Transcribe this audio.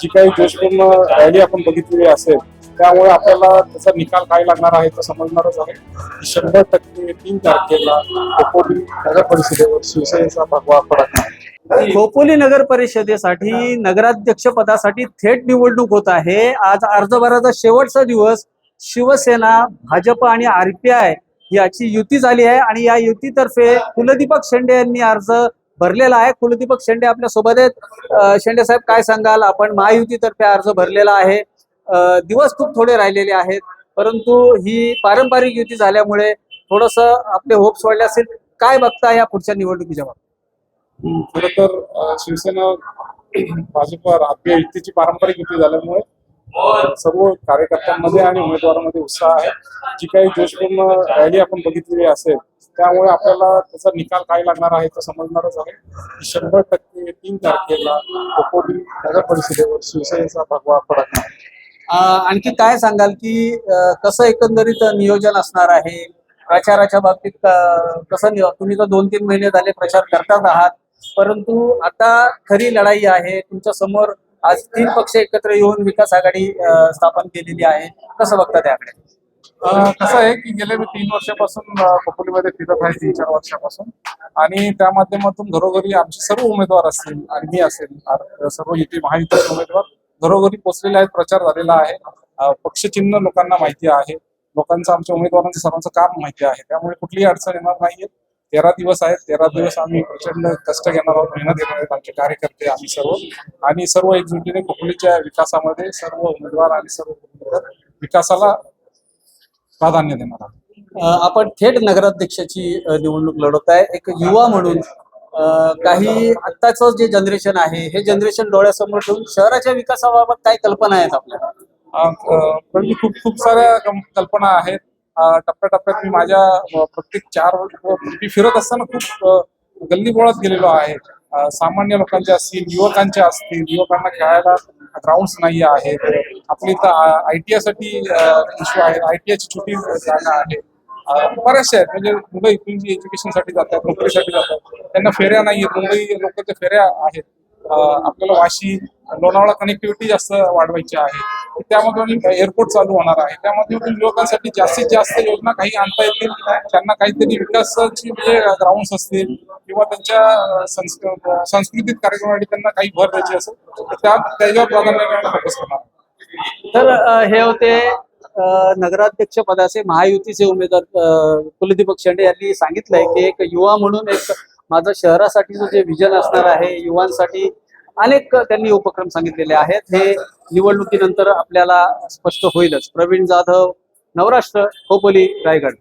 जी काही जोशपूर्ण रॅली आपण बघितलेली असेल त्यामुळे आपल्याला त्याचा निकाल काय लागणार आहे तो समजणारच आहे. शंभर टक्के तीन तारखेला खोपोली नगर परिषदेवर शिवसेनेचा भगवा फडकणार खोपोली नगर परिषदेसाठी नगराध्यक्ष पदासाठी थेट निवडणूक होत आहे. आज अर्ज भराचा शेवटचा दिवस शिवसेना भाजप आणि आरपीआय याची युती झाली आहे आणि या युतीतर्फे कुलदीपक शेंडे यांनी अर्ज भरलेला आहे. कुलदीपक शेंडे आपल्यासोबत आहेत. शेंडे साहेब काय सांगाल? आपण महायुतीतर्फे अर्ज भरलेला आहे. दिवस खूप थोडे राहिलेले आहेत. परंतु ही पारंपरिक युती झाल्यामुळे थोडस आपले होप्स वाढले असेल काय बघता या पुढच्या निवडणुकीच्या बाबतीत? खर तर शिवसेना भाजप आपल्या युतीची पारंपरिक युती झाल्यामुळे सर्व कार्यकर्त्यांमध्ये आणि उमेदवारांमध्ये उत्साह आहे. जी काही जोशपूर्ण रॅली आपण बघितलेली असेल त्यामुळे आपल्याला त्याचा निकाल काय लागणार आहे तो समजणारच आहे. शंभर टक्के तीन तारखेला खोपोली नगर परिषदेवर शिवसेनेचा भगवा फडकणार आणखी काय सांगाल की कसं एकंदरीत नियोजन असणार आहे? प्रचाराच्या बाबतीत कसं तुम्ही तर दोन तीन महिने झाले प्रचार करतात आहात परंतु आता खरी लढाई आहे तुमच्यासमोर आज तीन पक्ष एकत्र येऊन विकास आघाडी स्थापन केलेली आहे. कसं बघता त्याकडे? कसं आहे की गेल्या मी तीन वर्षापासून खोपोलीमध्ये फिरत आहे तीन चार वर्षापासून. आणि त्या माध्यमातून घरोघरी आमचे सर्व उमेदवार असतील आणि मी असेल सर्व युती महायुतीचे उमेदवार घरोघरी पोहोचलेले आहेत प्रचार झालेला आहे. पक्षचिन्ह लोकांना माहिती आहे. लोकांचं आमच्या उमेदवारांचं सर्वांचं काम माहिती आहे. त्यामुळे कुठलीही अडचण येणार नाहीये. तेरा दिवस आहेत. तेरा दिवस आम्ही प्रचंड कष्ट घेणार आहोत. मेहनत घेणार आहोत आमचे कार्यकर्ते आम्ही सर्व. आणि सर्व एकजुटीने खोपोलीच्या विकासामध्ये सर्व उमेदवार आणि सर्व विकासाला प्राधान्य देणार आहोत. आपण थेट नगराध्यक्षाची निवडणूक लढवत आहे. एक युवा म्हणून काही आत्ताचं जे जनरेशन आहे हे जनरेशन डोळ्यासमोर ठेवून शहराच्या विकासाबाबत काय कल्पना आहेत आपल्याला? पण खूप खूप साऱ्या कल्पना आहेत. टप्प्याटप्प्यात मी माझ्या प्रत्येक चार मी फिरत असताना खूप गल्ली बोळात गेलेलो आहे. सामान्य लोकांचे असतील युवकांचे असतील युवकांना खेळायला ग्राउंड्स नाही आहेत. आपली इथं आय टी साठी इश्यू आहे. आय टी आयची छोटी जागा आहे. बऱ्याचशा आहेत. म्हणजे मुलं इथून जी एज्युकेशनसाठी जातात नोकरीसाठी जातात त्यांना फेऱ्या नाही आहेत. मुंबई लोकांच्या फेऱ्या आहेत. आपल्याला वाशी लोणावळा कनेक्टिव्हिटी जास्त वाढवायची आहे. त्यामधून एअरपोर्ट चालू होणार आहे. त्यामध्ये लोकांसाठी जास्तीत जास्त योजना काही आणता येतील त्यांना काहीतरी विकासाची म्हणजे ग्राउंड्स असतील किंवा त्यांच्या सांस्कृतिक संस्कृतीत कार्यक्रमासाठी त्यांना काही भर द्यायची असेल तर त्या त्याच्यावर प्राधान्याने फोकस करणार तर हे होते नगराध्यक्ष पदाचे महायुतीचे उमेदवार कुलदीपक शेंडे यांनी सांगितलंय की एक युवा म्हणून एक माझं शहरासाठीचं जे विजन असणार आहे युवांसाठी अनेक त्यांनी उपक्रम सांगितलेले आहेत. हे निवडणुकीनंतर आपल्याला स्पष्ट होईलच. प्रवीण जाधव नवराष्ट्र खोपोली रायगड.